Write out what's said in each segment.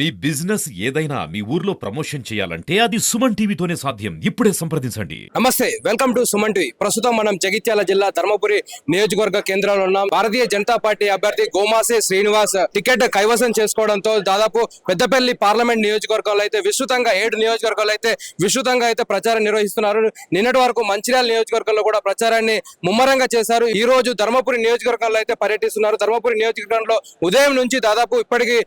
మీ business ఏదైనా మీ ఊర్లో promotion చేయాలంటే అది సుమన్ టీవీతోనే సాధ్యం. ఇప్పుడే సంప్రదించండి. నమస్తే వెల్కమ్ టు సుమన్ టీవీ. ప్రస్తుతం మనం జగిత్యాల జిల్లా ధర్మపురి నియోజకవర్గ కేంద్రంలో ఉన్నాం. భారతీయ జనతా పార్టీ అభ్యర్థి గోమాసే శ్రీనివాస్ టికెట్ కైవసం చేసుకోవడంతో దాదాపు పెద్దపల్లి పార్లమెంట్ నియోజకవర్గంలో అయితే విస్తృతంగా ఏడు నియోజకవర్గాలు అయితే విస్తృతంగా అయితే ప్రచారం నిర్వహిస్తున్నారు. నిన్నటి వరకు మంచిర్యాల నియోజకవర్గంలో కూడా ప్రచారాన్ని ముమ్మరంగా చేశారు. ఈ రోజు ధర్మపురి నియోజకవర్గంలో అయితే పర్యటిస్తున్నారు. ధర్మపురి నియోజకవర్గంలో ఉదయం నుంచి దాదాపు ఇప్పటికి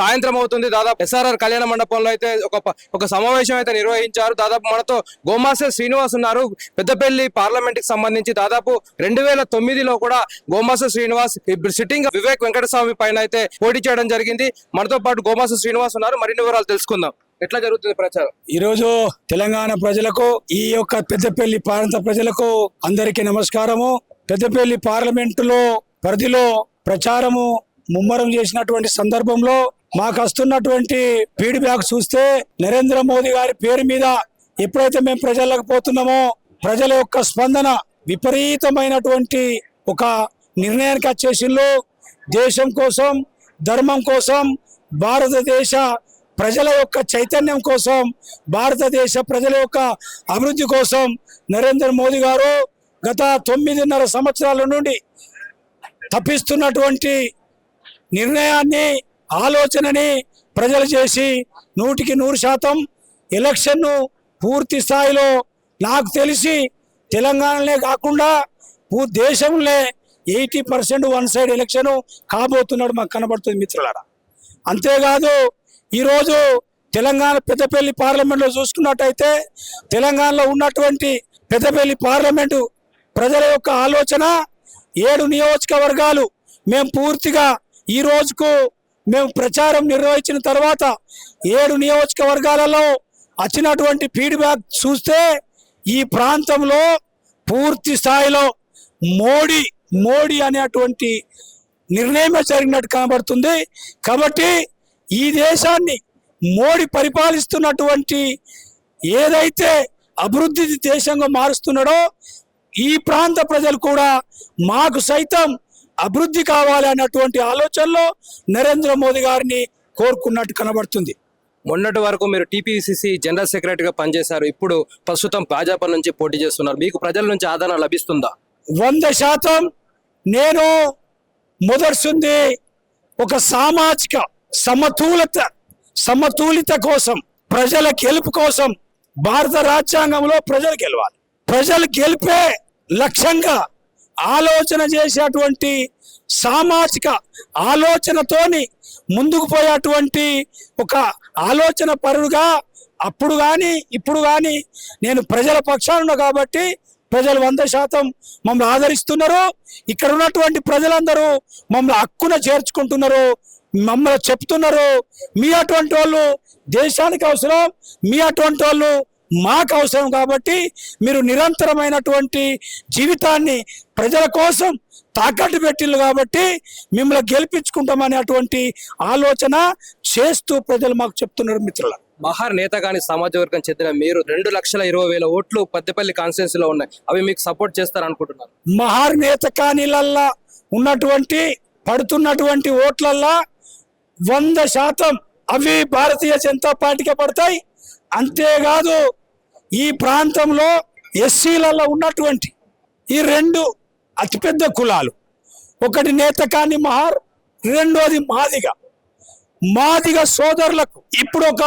సాయంత్రం అవుతుంది. దాదాపు ఎస్ఆర్ఆర్ కళ్యాణ మండపంలో అయితే ఒక ఒక సమావేశం అయితే నిర్వహించారు. దాదాపు మనతో గోమాసే శ్రీనివాస్ ఉన్నారు. పెద్దపల్లి పార్లమెంట్కి సంబంధించి దాదాపు రెండు వేల తొమ్మిదిలో కూడా గోమాస శ్రీనివాస్ సిట్టింగ్ వివేక్ వెంకటస్వామి పైన అయితే పోటీ చేయడం జరిగింది. మనతో పాటు గోమాస శ్రీనివాస్ ఉన్నారు. మరిన్ని వివరాలు తెలుసుకుందాం. ఎట్లా జరుగుతుంది ప్రచారం? ఈ రోజు తెలంగాణ ప్రజలకు ఈ యొక్క పెద్దపల్లి ప్రాంత ప్రజలకు అందరికీ నమస్కారము. పెద్దపల్లి పార్లమెంటులో పరిధిలో ప్రచారము ముమ్మరం చేసినటువంటి సందర్భంలో మాకు వస్తున్నటువంటి ఫీడ్బ్యాక్ చూస్తే నరేంద్ర మోదీ గారి పేరు మీద ఎప్పుడైతే మేము ప్రజలకు పోతున్నామో ప్రజల యొక్క స్పందన విపరీతమైనటువంటి ఒక నిర్ణయానికి వచ్చేసిల్లు దేశం కోసం ధర్మం కోసం భారతదేశ ప్రజల యొక్క చైతన్యం కోసం భారతదేశ ప్రజల యొక్క అభివృద్ధి కోసం నరేంద్ర మోదీ గారు గత తొమ్మిదిన్నర సంవత్సరాల నుండి తప్పిస్తున్నటువంటి నిర్ణయాన్ని ఆలోచనని ప్రజలు చేసి నూటికి నూరు శాతం ఎలక్షన్ను పూర్తి స్థాయిలో నాకు తెలిసి తెలంగాణలే కాకుండా పూ దేశంలో eighty percent one side election కాబోతున్నాడు మాకు కనబడుతుంది మిత్రులారా. అంతేకాదు ఈరోజు తెలంగాణ పెద్దపల్లి పార్లమెంట్లో చూసుకున్నట్టయితే తెలంగాణలో ఉన్నటువంటి పెద్దపల్లి పార్లమెంటు ప్రజల యొక్క ఆలోచన ఏడు నియోజకవర్గాలు మేము పూర్తిగా ఈ రోజుకు మేము ప్రచారం నిర్వహించిన తర్వాత ఏడు నియోజకవర్గాలలో వచ్చినటువంటి ఫీడ్బ్యాక్ చూస్తే ఈ ప్రాంతంలో పూర్తి స్థాయిలో మోడీ మోడీ అనేటువంటి నిర్ణయమే జరిగినట్టు కనబడుతుంది. కాబట్టి ఈ దేశాన్ని మోడీ పరిపాలిస్తున్నటువంటి ఏదైతే అభివృద్ధి దేశంగా మారుస్తున్నాడో ఈ ప్రాంత ప్రజలు కూడా మాకు సైతం అభివృద్ధి కావాలి అన్నటువంటి ఆలోచనలో నరేంద్ర మోదీ గారిని కోరుకున్నట్టు కనబడుతుంది. మొన్నటి వరకు మీరు టీపీసీసీ జనరల్ సెక్రటరీగా పనిచేశారు. ఇప్పుడు ప్రస్తుతం భాజపా నుంచి పోటీ చేస్తున్నారు. మీకు ప్రజల నుంచి ఆదరణ లభిస్తుందా? వంద శాతం నేను మొదటిసింది ఒక సామాజిక సమతూలత సమతూలిత కోసం ప్రజల గెలుపు కోసం భారత రాజ్యాంగంలో ప్రజలు గెలవాలి. ప్రజలు గెలిపే లక్ష్యంగా ఆలోచన చేసేటువంటి సామాజిక ఆలోచనతోని ముందుకు పోయేటువంటి ఒక ఆలోచన పరుడుగా అప్పుడు కానీ ఇప్పుడు కానీ నేను ప్రజల పక్షాన కాబట్టి ప్రజలు వంద శాతం మమ్మల్ని ఆదరిస్తున్నారు. ఇక్కడ ఉన్నటువంటి ప్రజలందరూ మమ్మల్ని హక్కున చేర్చుకుంటున్నారు. మమ్మల్ని చెప్తున్నారు. మీ అటువంటి వాళ్ళు దేశానికి అవసరం. మీ అటువంటి వాళ్ళు మాకు అవసరం కాబట్టి మీరు నిరంతరమైనటువంటి జీవితాన్ని ప్రజల కోసం తాకట్టు పెట్టిల్లు కాబట్టి మిమ్మల్ని గెలిపించుకుంటామనేటువంటి ఆలోచన చేస్తూ ప్రజలు మాకు చెప్తున్నారు మిత్రుల మహార్ నేత కాని వర్గం చెందిన మీరు రెండు లక్షల ఇరవై వేల ఓట్లు పెద్దపల్లి కాన్స్టిట్యున్సీ లో ఉన్నాయి. అవి మీకు సపోర్ట్ చేస్తారు అనుకుంటున్నారు మహార్ నేత కానీలల్లా ఉన్నటువంటి పడుతున్నటువంటి ఓట్లల్లా వంద శాతం అవి భారతీయ జనతా పార్టీకే పడతాయి. అంతేకాదు ఈ ప్రాంతంలో ఎస్సీలలో ఉన్నటువంటి ఈ రెండు అతిపెద్ద కులాలు. ఒకటి నేతకాని మహార్ రెండోది మాదిగ. మాదిగ సోదరులకు ఇప్పుడు ఒక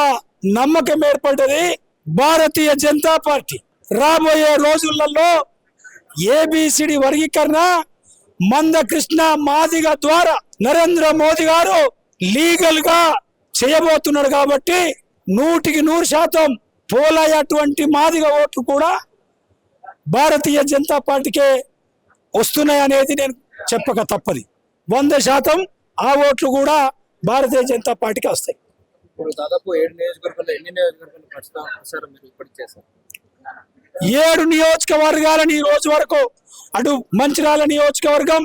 నమ్మకం ఏర్పడ్డది భారతీయ జనతా పార్టీ. రాబోయే రోజులలో ఏబిసిడి వర్గీకరణ మందకృష్ణ మాదిగ ద్వారా నరేంద్ర మోదీ గారు లీగల్గా చేయబోతున్నాడు కాబట్టి నూటికి నూరు శాతం పోలయ్యేటువంటి మాదిగ ఓట్లు కూడా భారతీయ జనతా పార్టీకే వస్తున్నాయి అనేది నేను చెప్పక తప్పది. వంద శాతం ఆ ఓట్లు కూడా భారతీయ జనతా పార్టీకి వస్తాయి. ఇప్పుడు దాదాపు ఏడు నియోజకవర్గాల్లో ఎన్ని నియోజకవర్గాలు ప్రచారం మీరు ఇప్పటికి చేశారు? ఏడు నియోజకవర్గాలని ఈ రోజు వరకు అటు మంచిర్యాల నియోజకవర్గం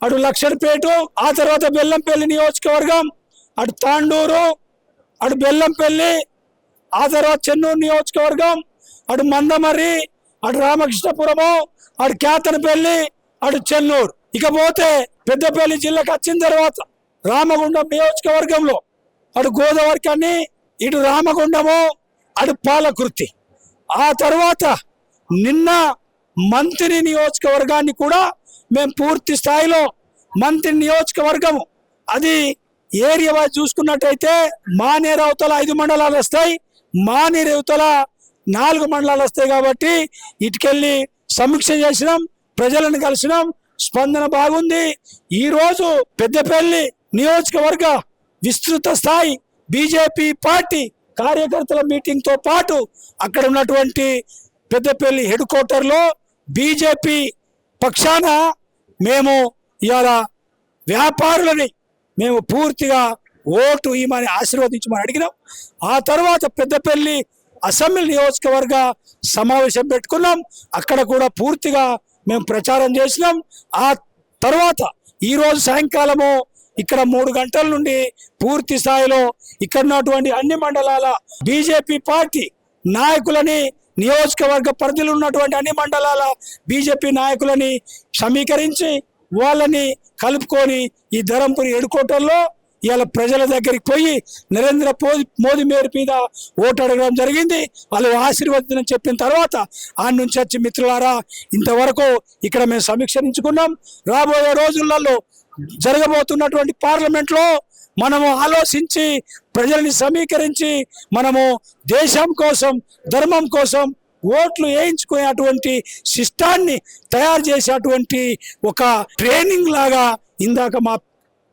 అటు లక్షడిపేట ఆ తర్వాత బెల్లంపల్లి నియోజకవర్గం అటు తాండూరు అటు బెల్లంపల్లి ఆ తర్వాత చెన్నూరు నియోజకవర్గం అటు మందమర్రి అటు రామకృష్ణపురము అటు కేతనపల్లి అటు చెన్నూరు. ఇకపోతే పెద్దపల్లి జిల్లాకు వచ్చిన తర్వాత రామగుండం నియోజకవర్గంలో అటు గోదావరి కానీ ఇటు రామగుండము అటు పాలకృతి ఆ తర్వాత నిన్న మంత్రి నియోజకవర్గాన్ని కూడా మేము పూర్తి స్థాయిలో మంత్రి నియోజకవర్గము. అది ఏరియా వైజ్ చూసుకున్నట్టయితే మానేరు అవతల ఐదు మండలాలు వస్తాయి మా అవతల నాలుగు మండలాలు వస్తాయి కాబట్టి ఇటుకెళ్ళి సమీక్ష చేసినాం ప్రజలను కలిసినాం స్పందన బాగుంది. ఈరోజు పెద్దపల్లి నియోజకవర్గ విస్తృత స్థాయి బీజేపీ పార్టీ కార్యకర్తల మీటింగ్తో పాటు అక్కడ ఉన్నటువంటి పెద్దపల్లి హెడ్ క్వార్టర్లో బీజేపీ పక్షాన మేము ఇవాళ వ్యాపారులని మేము పూర్తిగా ఓటు ఇమని ఆశీర్వదించమని అడిగినాం. ఆ తర్వాత పెద్దపల్లి అసెంబ్లీ నియోజకవర్గ సమావేశం పెట్టుకున్నాం. అక్కడ కూడా పూర్తిగా మేము ప్రచారం చేసినాం. ఆ తర్వాత ఈరోజు సాయంకాలము ఇక్కడ మూడు గంటల నుండి పూర్తి స్థాయిలో ఇక్కడ ఉన్నటువంటి అన్ని మండలాల బీజేపీ పార్టీ నాయకులని నియోజకవర్గ పరిధిలో ఉన్నటువంటి అన్ని మండలాల బీజేపీ నాయకులని సమీకరించి వాళ్ళని కలుపుకొని ఈ ధరంపురి ఎడుకోటల్లో ఇవాళ ప్రజల దగ్గరికి పోయి నరేంద్ర మోదీ మోదీ మేరు మీద ఓటు అడగడం జరిగింది. వాళ్ళు ఆశీర్వదించని చెప్పిన తర్వాత ఆ నుంచి వచ్చి మిత్రులారా ఇంతవరకు ఇక్కడ మేము సమీక్షించుకున్నాం. రాబోయే రోజులలో జరగబోతున్నటువంటి పార్లమెంట్లో మనము ఆలోచించి ప్రజల్ని సమీకరించి మనము దేశం కోసం ధర్మం కోసం ఓట్లు వేయించుకునేటువంటి సిస్టాన్ని తయారు చేసేటువంటి ఒక ట్రైనింగ్ లాగా ఇందాక మా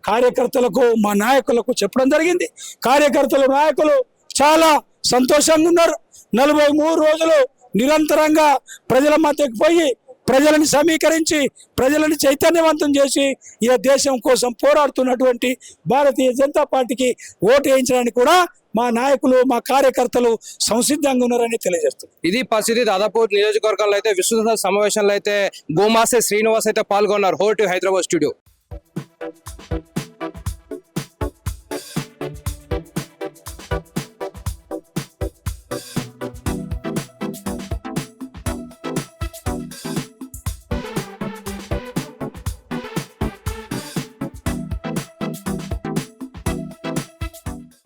కార్యకర్తలకు మా నాయకులకు చెప్పడం జరిగింది. కార్యకర్తలు నాయకులు చాలా సంతోషంగా ఉన్నారు. నలభై మూడు రోజులు నిరంతరంగా ప్రజల మధ్యకు పోయి ప్రజలను సమీకరించి ప్రజలను చైతన్యవంతం చేసి ఈ దేశం కోసం పోరాడుతున్నటువంటి భారతీయ జనతా పార్టీకి ఓటు వేయించడానికి కూడా మా నాయకులు మా కార్యకర్తలు సంసిద్ధంగా ఉన్నారని తెలియజేస్తున్నారు. ఇది పరిస్థితి. దాదాపు నియోజకవర్గాల్లో అయితే విశ్వ సమావేశంలో అయితే గోమాసే శ్రీనివాస్ అయితే పాల్గొన్నారు. హోర్ హైదరాబాద్ స్టూడియో. thank you